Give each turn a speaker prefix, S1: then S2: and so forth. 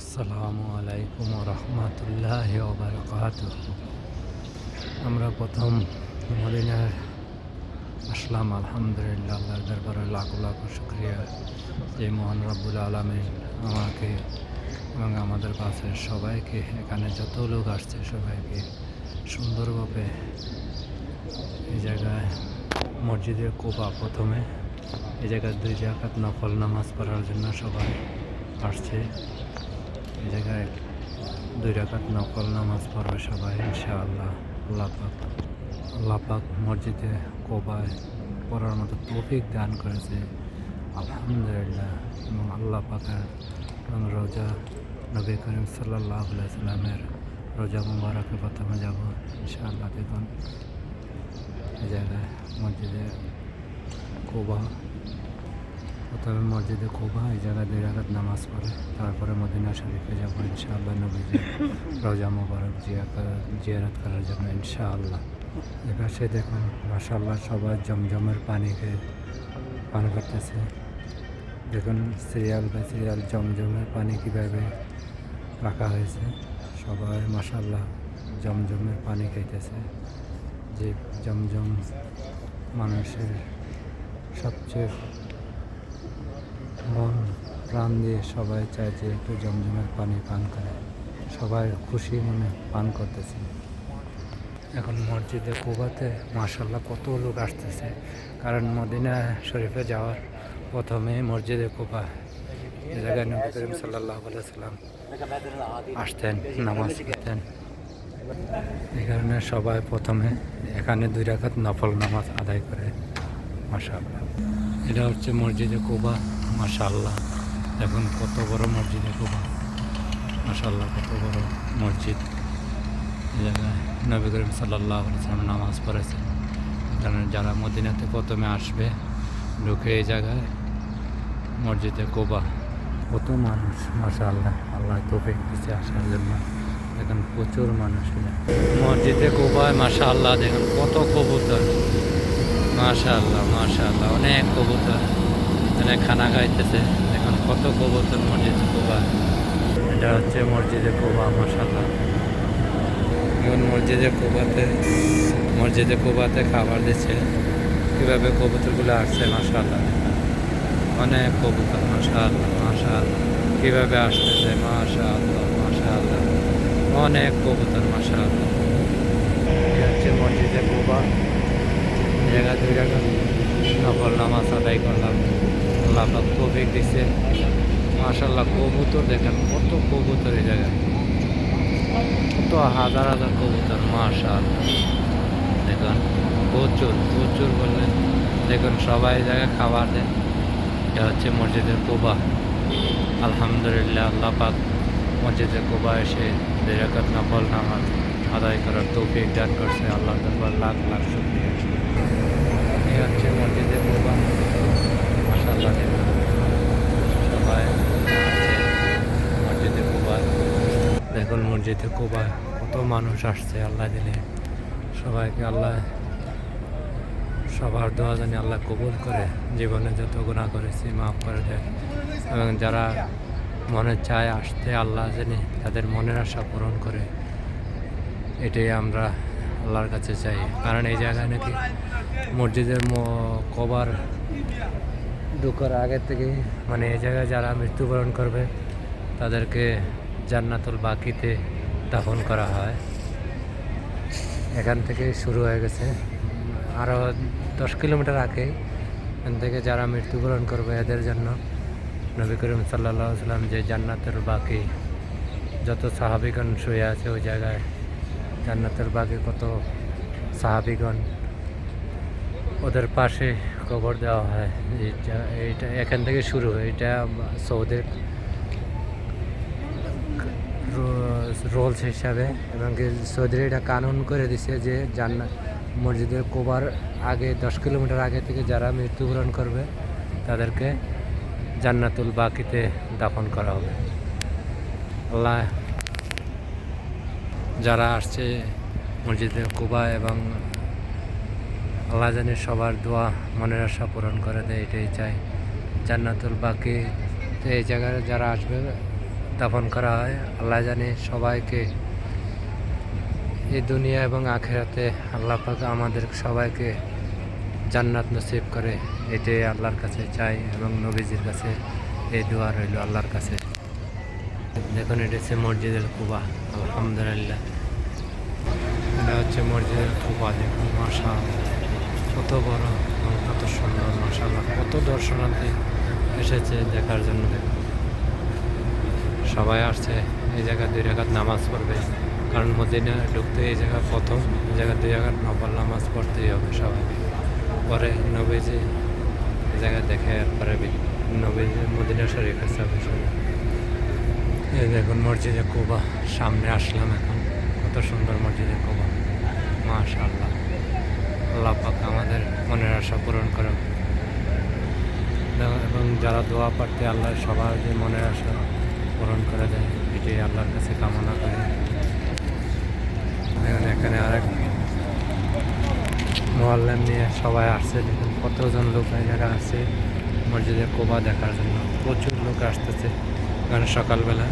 S1: আসসালামু আলাইকুম রহমতুল্লাহ বারকাত আমরা প্রথম মদিনার আসলাম, আলহামদুলিল্লাহ দরবারে লাখ লাখ শুক্রিয়া। যে মহান রব্বুল আলমিন আমাকে এবং আমাদের কাছের সবাইকে, এখানে যত লোক আসছে সবাইকে সুন্দরভাবে এই জায়গায় মসজিদের কোবা প্রথমে, এই জায়গায় দুই জায়গাত নফল নামাজ পড়ার জন্য সবাই আসছে। এই জায়গায় দুই রাকাত নকল নামাজ পড়বে সবাই, ইনশাআল্লাহ। আল্লাহ পাক আল্লাহ পাক মসজিদে কোবায় পড়ার মতো তৌফিক দান করেছে। আলহামদুলিল্লাহ, এবং আল্লাহ পাকের রোজা নবী করিম সাল্লাহ সাল্লামের রোজা মুবারকে প্রথমে যাব, ইনশাআল্লাহ দেখুন এই জায়গায় মসজিদে কোবা প্রথমে মসজিদে কোবা এই জায়গায় দুই রাখাত নামাজ পড়ে, তারপরে মদিনা শরীফে যাব ইনশাআল্লাহ নবীজি রোজা মোবারক জিয়ারত করার জন্য ইনশাআল্লাহ। এপাশে দেখুন মাসাল্লাহ সবাই জমজমের পানি খেয়ে পান করতেছে। দেখুন সিরিয়াল বাই সিরিয়াল জমজমের পানি কীভাবে রাখা হয়েছে। সবাই মাসাল্লাহ জমজমের পানি খাইতেছে। যে জমজম মানুষের সবচেয়ে মন প্রাণ দিয়ে সবাই চায় যে একটু জমজমের পানি পান করে। সবাই খুশি মনে পান করতেছে। এখন মসজিদে কুবাতে মাসাল্লাহ কত লোক আসতেছে। কারণ মদিনা শরীফে যাওয়ার প্রথমে মসজিদে কুবা এ জায়গায় নবী করিম সাল্লাহ সাল্লাম আসতেন, নামাজ পড়তেন। এই কারণে সবাই প্রথমে এখানে দুই রাখাত নফল নামাজ আদায় করে মাসাল্লাহ এটা হচ্ছে মসজিদে কুবা মাশাল্লাহ দেখুন কত বড় মসজিদে কুবা মাশাল্লাহ কত বড় মসজিদ। জায়গায় নবী করিম সাল্লাহ সাল্লাম নামাজ পড়েছেন। কারণ যারা মদিনাতে প্রথমে আসবে, ঢুকে এই জায়গায় মসজিদে কোবা কত মানুষ মাশাল্লাহ আল্লাহ তোফিক দিচ্ছে আসার জন্য। দেখুন প্রচুর মানুষ মসজিদে কোবায় মাশা আল্লাহ দেখুন কত কবুতর। মাশা আল্লাহ মাশা আল্লাহ অনেক কবুতর। এখানে খানা খাইতেছে। এখন কত কবুতর মসজিদ কোবা এটা হচ্ছে মসজিদে কোবা মাশাল্লাহ এখন মসজিদে কোবাতে মসজিদে কোবাতে খাবার দিচ্ছে। কীভাবে কবুতরগুলো আসছে মাশাল্লাহ অনেক কবুতর মাশাল্লাহ মাশাল্লাহ কীভাবে আসতেছে মাশাল্লাহ মাশাল্লাহ অনেক কবুতর মাশাল্লাহ হচ্ছে মসজিদে কোবা জায়গা দুই জায়গা নকল নামাজ আদায় করলাম। আল্লাহ পাক তৌফিক দিচ্ছে মাশাল্লাহ কবুতর দেখেন, কত কবুতর এই জায়গায়। কত হাজার হাজার কবুতর মাশাল্লাহ দেখুন, প্রচুর প্রচুর বললে। দেখুন, সবাই জায়গায় খাবার দেয়। এটা হচ্ছে মসজিদের কোবা। আলহামদুলিল্লাহ, আল্লাহ পাক মসজিদের কোবা এসে দেরাকাত নফল নামাজ আদায় করার তৌফিক দান করছে। আল্লাহ দরবার লাখ লাখ শুক্রিয়া। এই হচ্ছে মসজিদের কোরবান মসজিদে কোরবান দেখুন মসজিদে কোবা, কত মানুষ আসছে, আল্লাহ দিলে। সবাইকে আল্লাহ, সবার দোয়া জানি আল্লাহ কবুল করে। জীবনে যত গুণা করেছি, মাফ করে দেয়। এবং যারা মনে চায় আসতে, আল্লাহ জানি তাদের মনের আশা পূরণ করে। এটাই আমরা আল্লাহর কাছে চাই। কারণ এই জায়গায় নাকি মসজিদের কবার ঢুকার আগে থেকে মানে এই জায়গায় যারা মৃত্যুবরণ করবে, তাদেরকে জান্নাতুল বাকিতে দাফন করা হয়। এখান থেকে শুরু হয়ে গেছে। আরও দশ কিলোমিটার আগে এখান থেকে যারা মৃত্যুবরণ করবে, এদের জন্য নবী করিম সাল্লাহ সাল্লাম যে জান্নাতের বাকি যত সাহাবিগণ শুয়ে আছে, ওই জায়গায় জান্নাতের বাকি কত সাহাবিগণ, ওদের পাশে কবর দেওয়া হয়। এইটা এইটা এখান থেকে শুরু হয়। এটা সৌদের রোলস হিসাবে এবং সৌদির এটা কানুন করে দিছে যে জান্নাত মসজিদের কোবার আগে, দশ কিলোমিটার আগে থেকে যারা মৃত্যুবরণ করবে, তাদেরকে জান্নাতুল বাকিতে দাফন করা হবে। আল্লাহ যারা আসছে মসজিদে কুবা এবং আল্লাহ জানি সবার দোয়া, মনের আশা পূরণ করে দেয়, এটাই চাই। জান্নাতুল বাকি, তো এই জায়গায় যারা আসবে, দাফন করা হয়, আল্লাহ জানে সবাইকে এই দুনিয়া এবং আখেরাতে আল্লাহ পাক আমাদের সবাইকে জান্নাত নসিব করে, এটাই আল্লাহর কাছে চাই এবং নবীজির কাছে এই দোয়া রইল আল্লাহর কাছে। দেখুন, এটা হচ্ছে মসজিদের কুবা, আলহামদুলিল্লাহ। এটা হচ্ছে মসজিদের কুবা, দেখুন মাশা কত বড় এবং কত সুন্দর মাশাল্লাহ কত দর্শনার্থী এসেছে দেখার জন্য। সবাই আসছে, এই জায়গায় দুই রাখাত নামাজ পড়বে। কারণ মদিনা ঢুকতে এই জায়গা প্রথম, এই জায়গায় দুই রাখাত নফল নামাজ পড়তেই হবে সবাই। পরে নবীজি এই জায়গায় দেখে এরপরে নবীজি মদিনা যাবে সবাই এই দেখুন মসজিদে কুবা, সামনে আসলাম এখন। কত সুন্দর মসজিদে কুবা, মাশাআল্লাহ। আল্লাহ পাক আমাদের মনের আশা পূরণ করো এবং যারা দোয়া পাঠতে আল্লাহ সবার যে মনের আশা পূরণ করে দেয় এটি আল্লাহর কাছে কামনা করে। দেখুন এখানে আরেক মোয়াল্লাম নিয়ে সবাই আসছে, দেখুন কতজন লোক এখানে আসছে মসজিদের কোবা দেখার জন্য। প্রচুর লোক আসতেছে। কারণ সকালবেলা